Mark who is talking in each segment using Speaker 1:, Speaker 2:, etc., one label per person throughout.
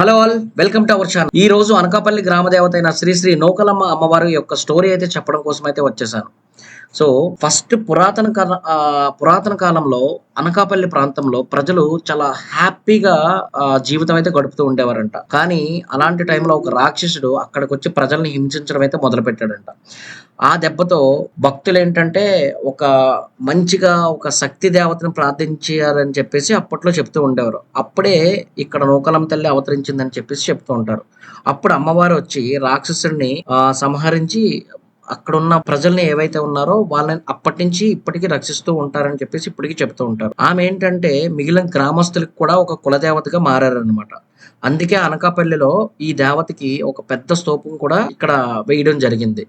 Speaker 1: Hello all welcome to our channel ఈ రోజు అనకాపల్లి గ్రామ దేవత అయిన శ్రీ శ్రీ నూకలమ్మ అమ్మవారి యొక్క స్టోరీ అయితే చెప్పడం కోసం అయితే వచ్చేసాను. సో ఫస్ట్ పురాతన కాల పురాతన కాలంలో అనకాపల్లి ప్రాంతంలో ప్రజలు చాలా హ్యాపీగా జీవితం అయితే గడుపుతూ ఉండేవారంట. కానీ అలాంటి టైంలో ఒక రాక్షసుడు అక్కడికి వచ్చి ప్రజల్ని హింసించడం అయితే మొదలు పెట్టాడంట ఆ దెబ్బతో భక్తులు ఏంటంటే ఒక మంచిగా ఒక శక్తి దేవతను ప్రార్థించారని చెప్పేసి అప్పట్లో చెప్తూ ఉండేవారు. అప్పుడే ఇక్కడ నూకలం తల్లి అవతరించిందని చెప్పేసి చెప్తూ ఉంటారు. అప్పుడు అమ్మవారు వచ్చి రాక్షసుడిని సంహరించి అక్కడ ఉన్న ప్రజల్ని ఏవైతే ఉన్నారో వాళ్ళని అప్పటి నుంచి ఇప్పటికీ రక్షిస్తూ ఉంటారని చెప్పేసి ఇప్పటికీ చెప్తూ ఉంటారు. ఆమె ఏంటంటే మిగిలిన గ్రామస్తులకు కూడా ఒక కులదేవతగా మారారనమాట అందుకే అనకాపల్లిలో ఈ దేవతకి ఒక పెద్ద స్తూపం కూడా ఇక్కడ వేయడం జరిగింది.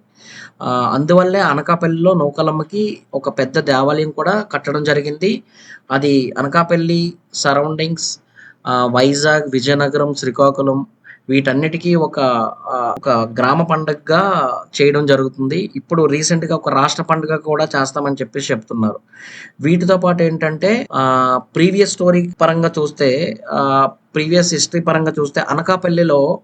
Speaker 1: అందువల్లే అనకాపల్లిలో నౌకలమ్మకి ఒక పెద్ద దేవాలయం కూడా కట్టడం జరిగింది. అది అనకాపల్లి సరౌండింగ్స్ వైజాగ్ విజయనగరం శ్రీకాకుళం వీటన్నిటికీ ఒక ఒక గ్రామ పండుగగా చేయడం జరుగుతుంది. ఇప్పుడు రీసెంట్గా ఒక రాష్ట్ర పండుగ కూడా చేస్తామని చెప్పేసి చెప్తున్నారు. వీటితో పాటు ఏంటంటే ఆ ప్రీవియస్ స్టోరీ పరంగా చూస్తే ఆ ప్రీవియస్ హిస్టరీ పరంగా చూస్తే అనకాపల్లిలో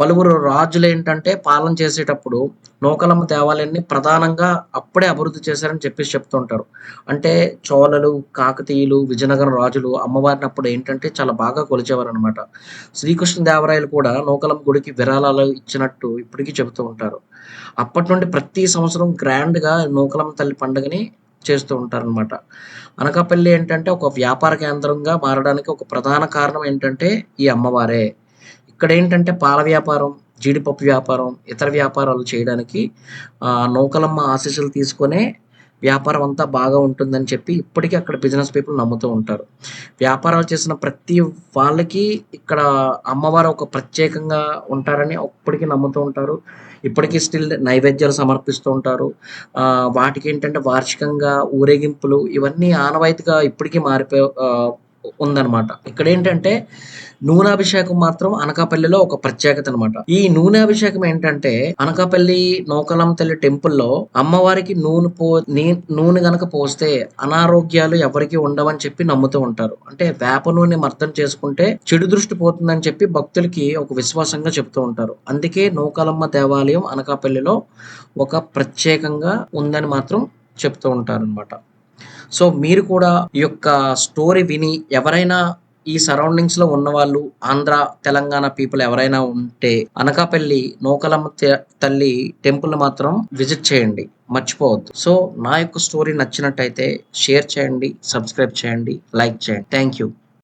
Speaker 1: పలువురు రాజులు ఏంటంటే పాలన చేసేటప్పుడు నూకలమ్మ దేవాలయాన్ని ప్రధానంగా అప్పుడే అభివృద్ధి చేశారని చెప్పేసి చెప్తుంటారు. అంటే చోళలు కాకతీయులు విజయనగరం రాజులు అమ్మవారిని అప్పుడు ఏంటంటే చాలా బాగా కొలిచేవారు అనమాట శ్రీకృష్ణ దేవరాయలు కూడా నూకలమ్మ గుడికి విరాళాలు ఇచ్చినట్టు ఇప్పటికీ చెబుతూ ఉంటారు. అప్పటి నుండి ప్రతి సంవత్సరం గ్రాండ్గా నూకలమ్మ తల్లి పండుగని చేస్తూ ఉంటారనమాట అనకాపల్లి ఏంటంటే ఒక వ్యాపార కేంద్రంగా మారడానికి ఒక ప్రధాన కారణం ఏంటంటే ఈ అమ్మవారే. ఇక్కడ ఏంటంటే పాల వ్యాపారం జీడిపప్పు వ్యాపారం ఇతర వ్యాపారాలు చేయడానికి నూకలమ్మ నౌకలమ్మ ఆశీస్సులు తీసుకునే వ్యాపారం అంతా బాగా ఉంటుందని చెప్పి ఇప్పటికీ అక్కడ బిజినెస్ పీపుల్ నమ్ముతూ ఉంటారు. వ్యాపారాలు చేసిన ప్రతి వాళ్ళకి ఇక్కడ అమ్మవారు ఒక ప్రత్యేకంగా ఉంటారని ఇప్పటికీ నమ్ముతూ ఉంటారు. ఇప్పటికీ స్టిల్ నైవేద్యాలు సమర్పిస్తూ ఉంటారు. వాటికి ఏంటంటే వార్షికంగా ఊరేగింపులు ఇవన్నీ ఆనవాయితీగా ఇప్పటికీ మారిపో ఉందన్నమాట. ఇక్కడ ఏంటంటే నూనెభిషేకం మాత్రం అనకాపల్లిలో ఒక ప్రత్యేకత అనమాట ఈ నూనెభిషేకం ఏంటంటే అనకాపల్లి నూకలం తల్లి టెంపుల్లో అమ్మవారికి నూనె పో నీ- నూనె గనక పోస్తే అనారోగ్యాలు ఎవరికి ఉండవని చెప్పి నమ్ముతూ ఉంటారు. అంటే వేప నూనె అర్థం చేసుకుంటే చెడు దృష్టి పోతుందని చెప్పి భక్తులకి ఒక విశ్వాసంగా చెప్తూ ఉంటారు. అందుకే నూకాలమ్మ దేవాలయం అనకాపల్లిలో ఒక ప్రత్యేకంగా ఉందని మాత్రం చెప్తూ ఉంటారు అనమాట సో మీరు కూడా ఈ యొక్క స్టోరీ విని ఎవరైనా ఈ సరౌండింగ్స్లో ఉన్న వాళ్ళు ఆంధ్ర తెలంగాణ పీపుల్ ఎవరైనా ఉంటే అనకాపల్లి నూకలమ్మ తల్లి టెంపుల్ మాత్రం విజిట్ చేయండి. మర్చిపోవద్దు. సో నా యొక్క స్టోరీ నచ్చినట్టయితే షేర్ చేయండి సబ్స్క్రైబ్ చేయండి లైక్ చేయండి. Thank you